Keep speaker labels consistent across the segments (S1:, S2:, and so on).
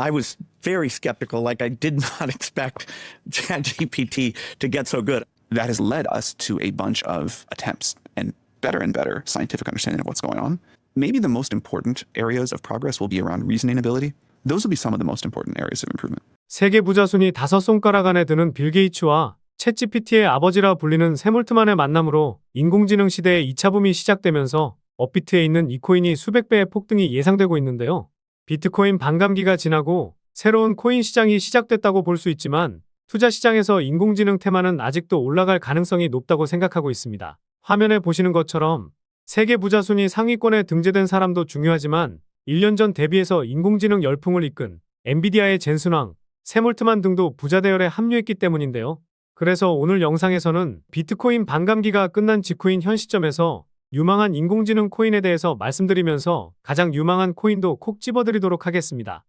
S1: I was very skeptical. Like I did not expect ChatGPT to get so good.
S2: That has led us to a bunch of attempts and better and better scientific understanding of what's going on. Maybe the most important areas of progress will be around reasoning ability. Those will be some of the most important areas of improvement.
S3: 세계 부자 순위 다섯 손가락 안에 드는 빌 게이츠와 챗GPT의 아버지라 불리는 세몰트만의 만남으로 인공지능 시대의 2차 붐이 시작되면서 업비트에 있는 이 코인이 수백 배의 폭등이 예상되고 있는데요. 비트코인 반감기가 지나고 새로운 코인 시장이 시작됐다고 볼 수 있지만 투자 시장에서 인공지능 테마는 아직도 올라갈 가능성이 높다고 생각하고 있습니다. 화면에 보시는 것처럼 세계 부자 순위 상위권에 등재된 사람도 중요하지만 1년 전 대비해서 인공지능 열풍을 이끈 엔비디아의 젠순왕, 세몰트만 등도 부자 대열에 합류했기 때문인데요. 그래서 오늘 영상에서는 비트코인 반감기가 끝난 직후인 현 시점에서 유망한 인공지능 코인에 대해서 말씀드리면서 가장 유망한 코인도 콕 집어드리도록 하겠습니다.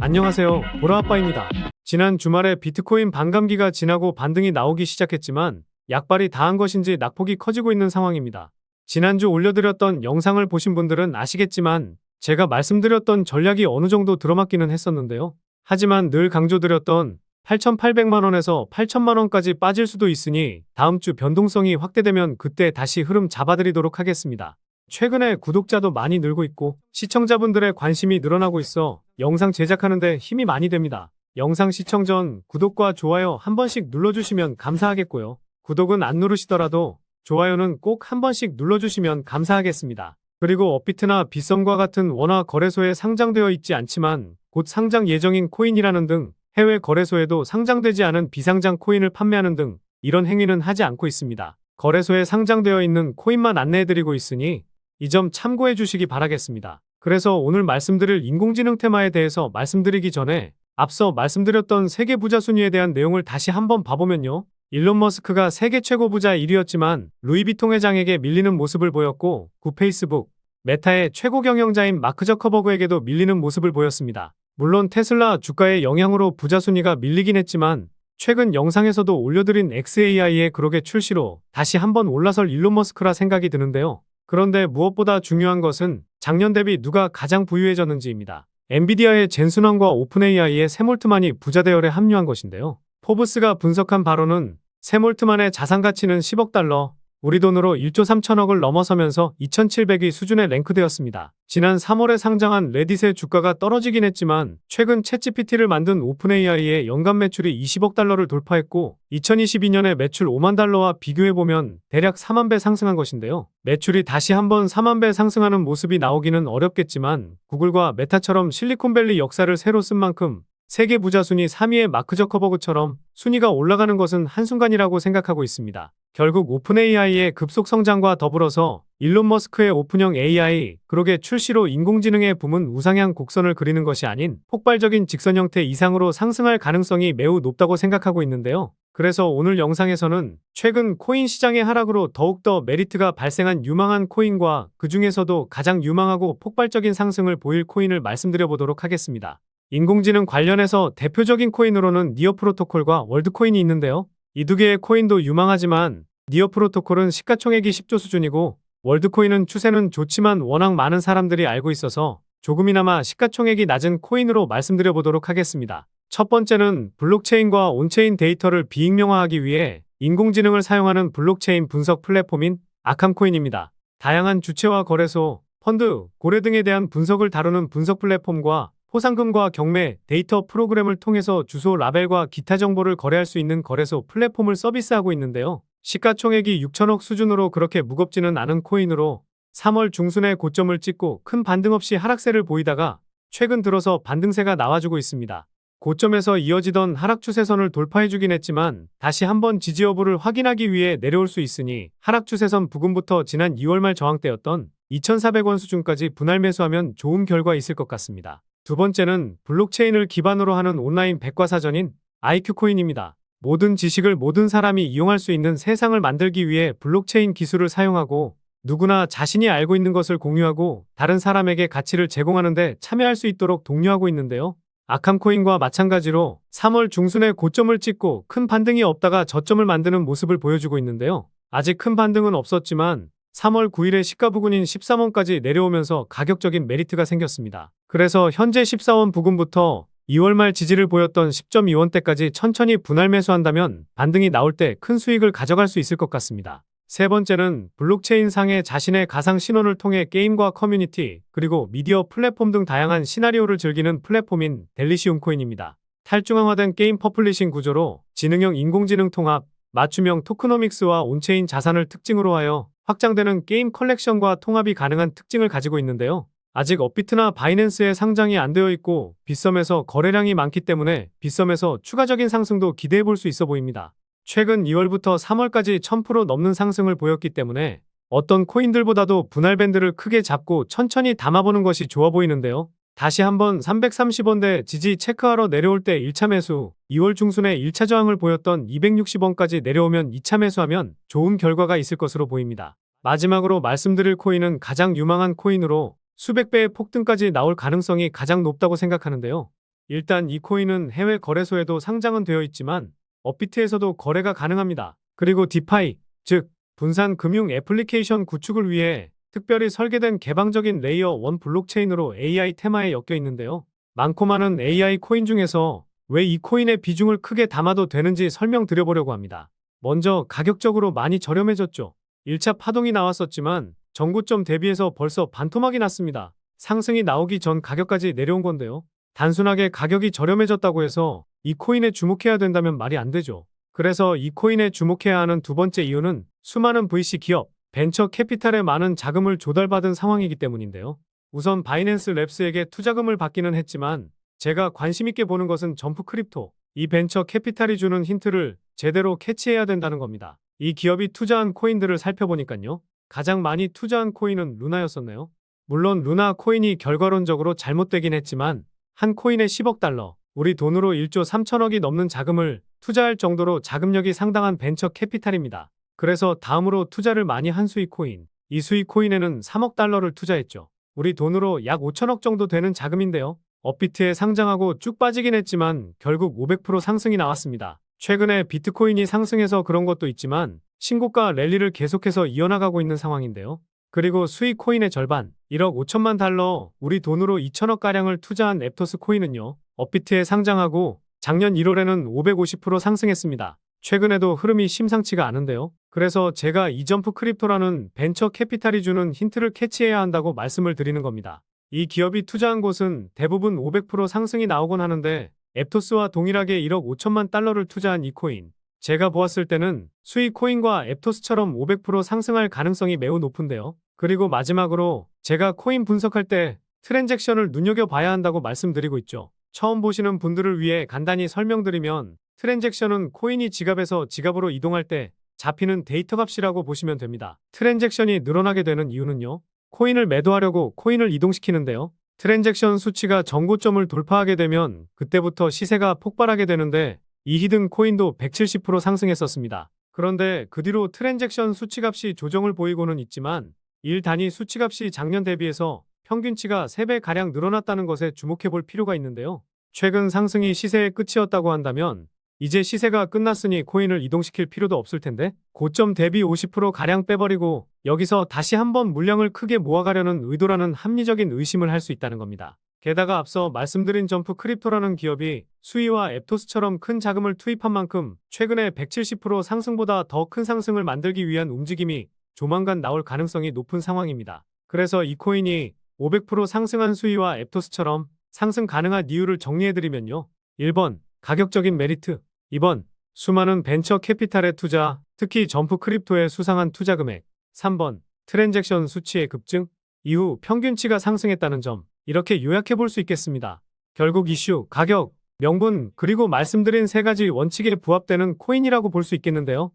S3: 안녕하세요. 보라아빠입니다. 지난 주말에 비트코인 반감기가 지나고 반등이 나오기 시작했지만 약발이 다한 것인지 낙폭이 커지고 있는 상황입니다. 지난주 올려드렸던 영상을 보신 분들은 아시겠지만 제가 말씀드렸던 전략이 어느 정도 들어맞기는 했었는데요. 하지만 늘 강조드렸던 8,800만 원에서 8천만 원까지 빠질 수도 있으니 다음 주 변동성이 확대되면 그때 다시 흐름 잡아드리도록 하겠습니다. 최근에 구독자도 많이 늘고 있고 시청자분들의 관심이 늘어나고 있어 영상 제작하는데 힘이 많이 됩니다. 영상 시청 전 구독과 좋아요 한 번씩 눌러주시면 감사하겠고요. 구독은 안 누르시더라도 좋아요는 꼭 한 번씩 눌러주시면 감사하겠습니다. 그리고 업비트나 빗썸과 같은 원화 거래소에 상장되어 있지 않지만 곧 상장 예정인 코인이라는 등 해외 거래소에도 상장되지 않은 비상장 코인을 판매하는 등 이런 행위는 하지 않고 있습니다. 거래소에 상장되어 있는 코인만 안내해드리고 있으니 이 점 참고해 주시기 바라겠습니다. 그래서 오늘 말씀드릴 인공지능 테마에 대해서 말씀드리기 전에 앞서 말씀드렸던 세계 부자 순위에 대한 내용을 다시 한번 봐보면요. 일론 머스크가 세계 최고 부자 1위였지만 루이비통 회장에게 밀리는 모습을 보였고 구 페이스북, 메타의 최고 경영자인 마크 저커버그에게도 밀리는 모습을 보였습니다. 물론 테슬라 주가의 영향으로 부자 순위가 밀리긴 했지만 최근 영상에서도 올려드린 XAI의 그룹의 출시로 다시 한번 올라설 일론 머스크라 생각이 드는데요. 그런데 무엇보다 중요한 것은 작년 대비 누가 가장 부유해졌는지입니다. 엔비디아의 젠순환과 오픈 AI의 세몰트만이 부자 대열에 합류한 것인데요. 포브스가 분석한 바로는 세몰트만의 자산 가치는 10억 달러, 우리 돈으로 1조 3천억을 넘어서면서 2,700위 수준에 랭크되었습니다. 지난 3월에 상장한 레딧의 주가가 떨어지긴 했지만 최근 챗GPT를 만든 오픈AI의 연간 매출이 20억 달러를 돌파했고 2022년에 매출 5만 달러와 비교해보면 대략 4만 배 상승한 것인데요. 매출이 다시 한번 4만 배 상승하는 모습이 나오기는 어렵겠지만 구글과 메타처럼 실리콘밸리 역사를 새로 쓴 만큼 세계 부자 순위 3위의 마크 저커버그처럼 순위가 올라가는 것은 한순간이라고 생각하고 있습니다. 결국 오픈 AI의 급속 성장과 더불어서 일론 머스크의 오픈형 AI, 그룹의 출시로 인공지능의 붐은 우상향 곡선을 그리는 것이 아닌 폭발적인 직선 형태 이상으로 상승할 가능성이 매우 높다고 생각하고 있는데요. 그래서 오늘 영상에서는 최근 코인 시장의 하락으로 더욱더 메리트가 발생한 유망한 코인과 그 중에서도 가장 유망하고 폭발적인 상승을 보일 코인을 말씀드려 보도록 하겠습니다. 인공지능 관련해서 대표적인 코인으로는 니어 프로토콜과 월드코인이 있는데요. 이 두 개의 코인도 유망하지만 니어 프로토콜은 시가총액이 10조 수준이고 월드코인은 추세는 좋지만 워낙 많은 사람들이 알고 있어서 조금이나마 시가총액이 낮은 코인으로 말씀드려 보도록 하겠습니다. 첫 번째는 블록체인과 온체인 데이터를 비익명화하기 위해 인공지능을 사용하는 블록체인 분석 플랫폼인 아캄코인입니다. 다양한 주체와 거래소, 펀드, 고래 등에 대한 분석을 다루는 분석 플랫폼과 포상금과 경매, 데이터 프로그램을 통해서 주소 라벨과 기타 정보를 거래할 수 있는 거래소 플랫폼을 서비스하고 있는데요. 시가총액이 6천억 수준으로 그렇게 무겁지는 않은 코인으로 3월 중순에 고점을 찍고 큰 반등 없이 하락세를 보이다가 최근 들어서 반등세가 나와주고 있습니다. 고점에서 이어지던 하락 추세선을 돌파해주긴 했지만 다시 한번 지지 여부를 확인하기 위해 내려올 수 있으니 하락 추세선 부근부터 지난 2월 말 저항대였던 2,400원 수준까지 분할 매수하면 좋은 결과 있을 것 같습니다. 두 번째는 블록체인을 기반으로 하는 온라인 백과사전인 IQ코인입니다. 모든 지식을 모든 사람이 이용할 수 있는 세상을 만들기 위해 블록체인 기술을 사용하고 누구나 자신이 알고 있는 것을 공유하고 다른 사람에게 가치를 제공하는데 참여할 수 있도록 독려하고 있는데요. 아캄코인과 마찬가지로 3월 중순에 고점을 찍고 큰 반등이 없다가 저점을 만드는 모습을 보여주고 있는데요. 아직 큰 반등은 없었지만 3월 9일에 시가 부근인 13원까지 내려오면서 가격적인 메리트가 생겼습니다. 그래서 현재 14원 부근부터 2월 말 지지를 보였던 10.2원대까지 천천히 분할 매수한다면 반등이 나올 때 큰 수익을 가져갈 수 있을 것 같습니다. 세 번째는 블록체인 상의 자신의 가상 신원을 통해 게임과 커뮤니티, 그리고 미디어 플랫폼 등 다양한 시나리오를 즐기는 플랫폼인 델리시움 코인입니다. 탈중앙화된 게임 퍼플리싱 구조로 지능형 인공지능 통합, 맞춤형 토크노믹스와 온체인 자산을 특징으로 하여 확장되는 게임 컬렉션과 통합이 가능한 특징을 가지고 있는데요. 아직 업비트나 바이낸스에 상장이 안 되어 있고 빗썸에서 거래량이 많기 때문에 빗썸에서 추가적인 상승도 기대해 볼 수 있어 보입니다. 최근 2월부터 3월까지 1000% 넘는 상승을 보였기 때문에 어떤 코인들보다도 분할 밴드를 크게 잡고 천천히 담아보는 것이 좋아 보이는데요. 다시 한번 330원대 지지 체크하러 내려올 때 1차 매수, 2월 중순에 1차 저항을 보였던 260원까지 내려오면 2차 매수하면 좋은 결과가 있을 것으로 보입니다. 마지막으로 말씀드릴 코인은 가장 유망한 코인으로 수백 배의 폭등까지 나올 가능성이 가장 높다고 생각하는데요. 일단 이 코인은 해외 거래소에도 상장은 되어 있지만 업비트에서도 거래가 가능합니다. 그리고 디파이, 즉 분산 금융 애플리케이션 구축을 위해 특별히 설계된 개방적인 레이어 1 블록체인으로 AI 테마에 엮여 있는데요. 많고 많은 AI 코인 중에서 왜 이 코인의 비중을 크게 담아도 되는지 설명드려보려고 합니다. 먼저 가격적으로 많이 저렴해졌죠. 1차 파동이 나왔었지만 전고점 대비해서 벌써 반토막이 났습니다. 상승이 나오기 전 가격까지 내려온 건데요. 단순하게 가격이 저렴해졌다고 해서 이 코인에 주목해야 된다면 말이 안 되죠. 그래서 이 코인에 주목해야 하는 두 번째 이유는 수많은 VC 기업, 벤처 캐피탈에 많은 자금을 조달받은 상황이기 때문인데요. 우선 바이낸스 랩스에게 투자금을 받기는 했지만 제가 관심 있게 보는 것은 점프 크립토. 이 벤처 캐피탈이 주는 힌트를 제대로 캐치해야 된다는 겁니다. 이 기업이 투자한 코인들을 살펴보니까요. 가장 많이 투자한 코인은 루나였었네요. 물론 루나 코인이 결과론적으로 잘못되긴 했지만 한 코인에 10억 달러, 우리 돈으로 1조 3천억이 넘는 자금을 투자할 정도로 자금력이 상당한 벤처 캐피탈입니다. 그래서 다음으로 투자를 많이 한 수익 코인. 이 수익 코인에는 3억 달러를 투자했죠. 우리 돈으로 약 5천억 정도 되는 자금인데요. 업비트에 상장하고 쭉 빠지긴 했지만 결국 500% 상승이 나왔습니다. 최근에 비트코인이 상승해서 그런 것도 있지만 신고가 랠리를 계속해서 이어나가고 있는 상황인데요. 그리고 수익 코인의 절반, 1억 5천만 달러, 우리 돈으로 2천억 가량을 투자한 앱토스 코인은요. 업비트에 상장하고 작년 1월에는 550% 상승했습니다. 최근에도 흐름이 심상치가 않은데요. 그래서 제가 이점프 크립토라는 벤처 캐피탈이 주는 힌트를 캐치해야 한다고 말씀을 드리는 겁니다. 이 기업이 투자한 곳은 대부분 500% 상승이 나오곤 하는데 앱토스와 동일하게 1억 5천만 달러를 투자한 이 코인. 제가 보았을 때는 수익 코인과 앱토스처럼 500% 상승할 가능성이 매우 높은데요. 그리고 마지막으로 제가 코인 분석할 때 트랜잭션을 눈여겨봐야 한다고 말씀드리고 있죠. 처음 보시는 분들을 위해 간단히 설명드리면 트랜잭션은 코인이 지갑에서 지갑으로 이동할 때 잡히는 데이터 값이라고 보시면 됩니다. 트랜잭션이 늘어나게 되는 이유는요. 코인을 매도하려고 코인을 이동시키는데요. 트랜잭션 수치가 정고점을 돌파하게 되면 그때부터 시세가 폭발하게 되는데 이 히든 코인도 170% 상승했었습니다. 그런데 그 뒤로 트랜잭션 수치값이 조정을 보이고는 있지만 1 단위 수치값이 작년 대비해서 평균치가 3배가량 늘어났다는 것에 주목해 볼 필요가 있는데요. 최근 상승이 시세의 끝이었다고 한다면 이제 시세가 끝났으니 코인을 이동시킬 필요도 없을 텐데 고점 대비 50%가량 빼버리고 여기서 다시 한번 물량을 크게 모아가려는 의도라는 합리적인 의심을 할 수 있다는 겁니다. 게다가 앞서 말씀드린 점프 크립토라는 기업이 수위와 앱토스처럼 큰 자금을 투입한 만큼 최근에 170% 상승보다 더 큰 상승을 만들기 위한 움직임이 조만간 나올 가능성이 높은 상황입니다. 그래서 이 코인이 500% 상승한 수위와 앱토스처럼 상승 가능한 이유를 정리해드리면요. 1번 가격적인 메리트 2번 수많은 벤처 캐피탈의 투자, 특히 점프 크립토의 수상한 투자 금액 3번 트랜잭션 수치의 급증 이후 평균치가 상승했다는 점 이렇게 요약해 볼 수 있겠습니다. 결국 이슈, 가격, 명분 그리고 말씀드린 세 가지 원칙에 부합되는 코인이라고 볼 수 있겠는데요.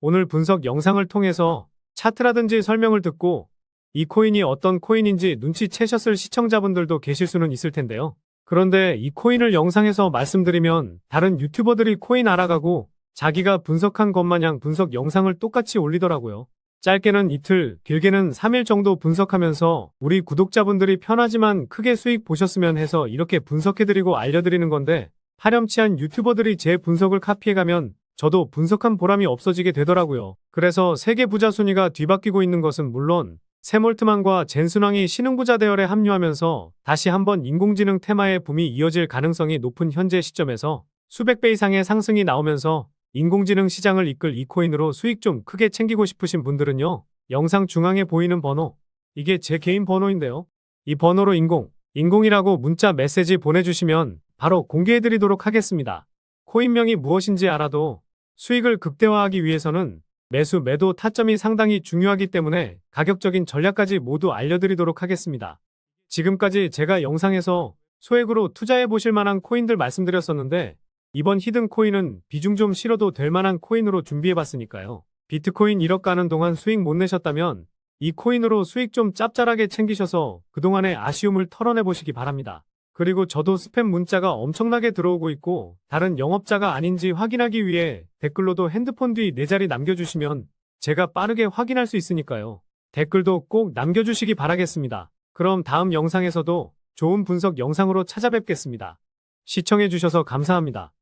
S3: 오늘 분석 영상을 통해서 차트라든지 설명을 듣고 이 코인이 어떤 코인인지 눈치채셨을 시청자분들도 계실 수는 있을 텐데요. 그런데 이 코인을 영상에서 말씀드리면 다른 유튜버들이 코인 알아가고 자기가 분석한 것 마냥 분석 영상을 똑같이 올리더라고요. 짧게는 이틀, 길게는 3일 정도 분석하면서 우리 구독자분들이 편하지만 크게 수익 보셨으면 해서 이렇게 분석해드리고 알려드리는 건데 파렴치한 유튜버들이 제 분석을 카피해가면 저도 분석한 보람이 없어지게 되더라고요. 그래서 세계 부자 순위가 뒤바뀌고 있는 것은 물론 세몰트만과 젠순왕이 신흥부자 대열에 합류하면서 다시 한번 인공지능 테마의 붐이 이어질 가능성이 높은 현재 시점에서 수백 배 이상의 상승이 나오면서 인공지능 시장을 이끌 이 코인으로 수익 좀 크게 챙기고 싶으신 분들은요. 영상 중앙에 보이는 번호. 이게 제 개인 번호인데요. 이 번호로 인공, 인공이라고 문자 메시지 보내주시면 바로 공개해드리도록 하겠습니다. 코인명이 무엇인지 알아도 수익을 극대화하기 위해서는 매수 매도 타점이 상당히 중요하기 때문에 가격적인 전략까지 모두 알려드리도록 하겠습니다. 지금까지 제가 영상에서 소액으로 투자해 보실 만한 코인들 말씀드렸었는데 이번 히든 코인은 비중 좀 실어도 될 만한 코인으로 준비해 봤으니까요. 비트코인 1억 가는 동안 수익 못 내셨다면 이 코인으로 수익 좀 짭짤하게 챙기셔서 그동안의 아쉬움을 털어내 보시기 바랍니다. 그리고 저도 스팸 문자가 엄청나게 들어오고 있고 다른 영업자가 아닌지 확인하기 위해 댓글로도 핸드폰 뒤 네 자리 남겨주시면 제가 빠르게 확인할 수 있으니까요. 댓글도 꼭 남겨주시기 바라겠습니다. 그럼 다음 영상에서도 좋은 분석 영상으로 찾아뵙겠습니다. 시청해주셔서 감사합니다.